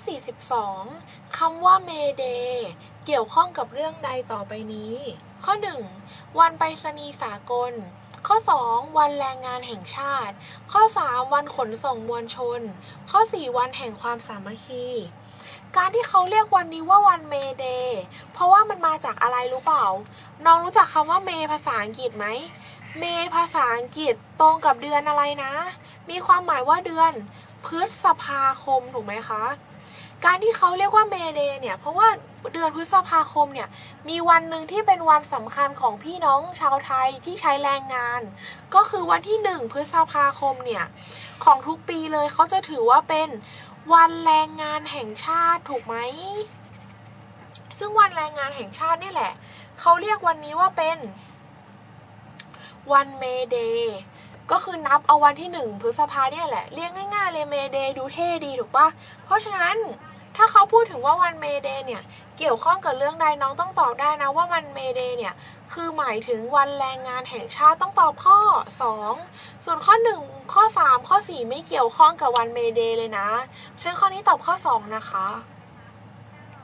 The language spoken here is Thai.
42คำว่าเมเดเกี่ยวข้องกับเรื่องใดต่อไปนี้ ข้อ 1 วันไปรษณีย์สากล ข้อ 2 วันแรงงานแห่งชาติ ข้อ 3 วันขนส่งมวลชน ข้อ 4 วันแห่งความสามัคคีการที่เขาเรียกวันนี้ว่าวันเมเดเพราะว่ามันมาจากอะไรรู้เปล่า น้องรู้จักคำว่าเมภาษาอังกฤษไหม เมภาษาอังกฤษตรงกับเดือนอะไรนะ มีความหมายว่าเดือนพฤษภาคมถูกไหมคะ การที่เขาเรียกว่าเมเดเนี่ย เพราะว่าเดือนพฤษภาคมเนี่ย มีวันหนึ่งที่เป็นวันสำคัญของพี่น้องชาวไทยที่ใช้แรงงาน ก็คือวันที่ 1 พฤษภาคมเนี่ย ของทุกปีเลยเขาจะถือว่าเป็นวันแรงงานแห่งชาติถูกไหม ซึ่งวันแรงงานแห่งชาตินี่แหละ เขาเรียกวันนี้ว่าเป็นวันเมเดย์ก็คือนับเอาวันที่หนึ่งพฤษภาเนี่ยแหละ เรียกง่ายๆเลยเมเดย์ดูเท่ดีถูกปะเพราะฉะนั้น ถ้าเขาพูดถึงว่าวันเมเดย์เนี่ยเกี่ยวข้องกับเรื่องใดน้องต้องตอบได้นะว่าวันเมเดย์เนี่ยคือหมายถึงวันแรงงานแห่งชาติต้องตอบข้อ 2 ส่วนข้อ 1 ข้อ 3 ข้อ 4 ไม่เกี่ยวข้องกับวันเมเดย์เลยนะฉะนันข้อนี้ตอบข้อ 2 นะคะ